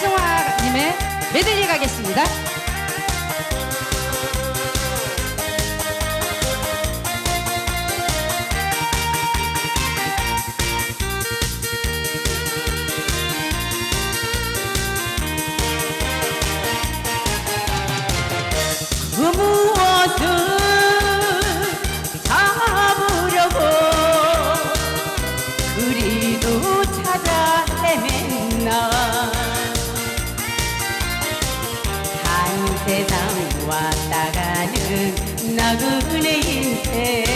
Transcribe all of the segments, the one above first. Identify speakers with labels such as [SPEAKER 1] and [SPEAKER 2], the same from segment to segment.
[SPEAKER 1] 최종화님의 메들리 가겠습니다. böyle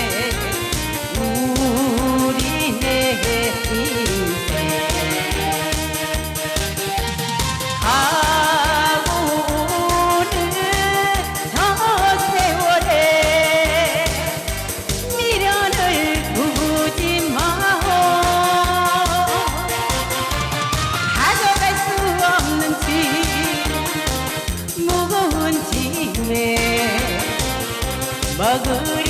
[SPEAKER 1] পাগল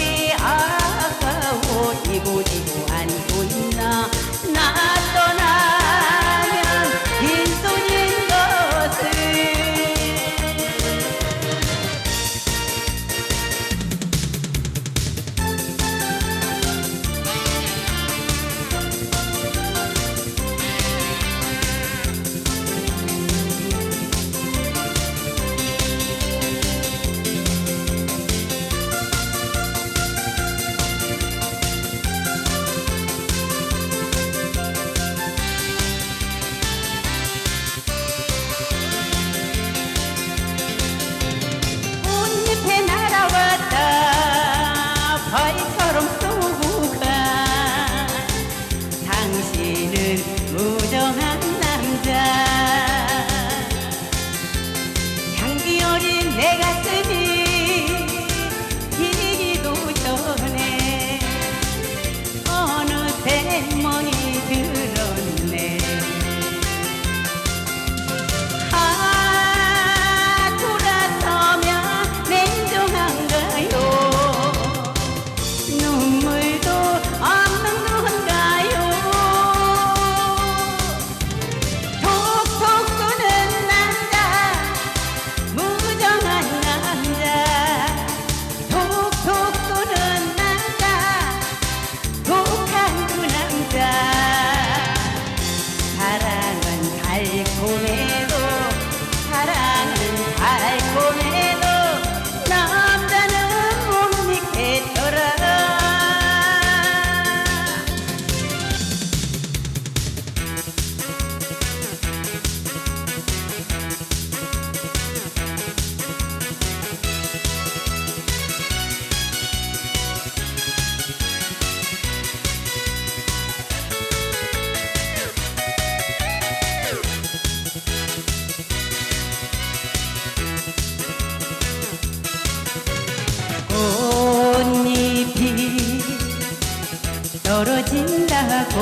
[SPEAKER 1] 떨어진다고.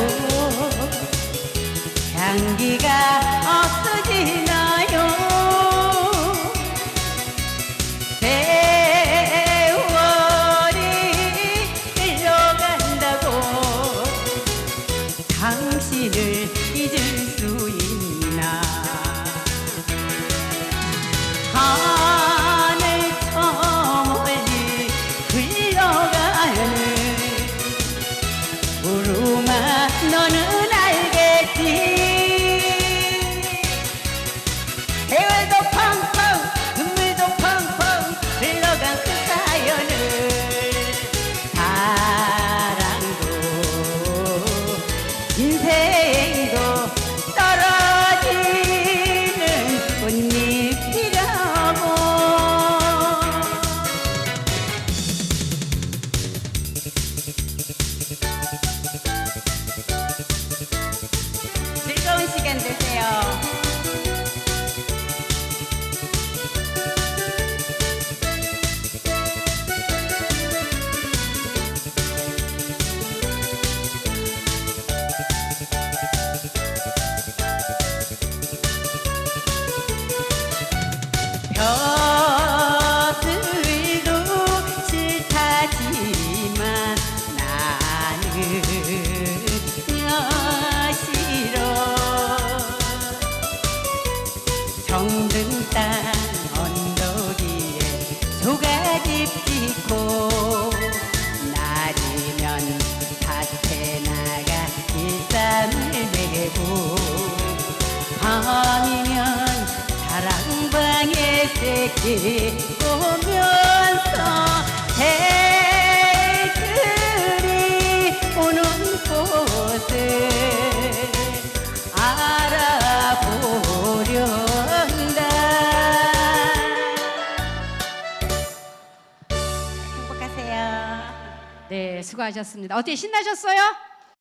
[SPEAKER 1] 향기가 없어지나요? 세월이 흘러간다고. 당신을 Oh. 새끼 오면서 새들이 오는 곳을 알아보련다 행복하세요
[SPEAKER 2] 네, 수고하셨습니다. 어떻게 신나셨어요?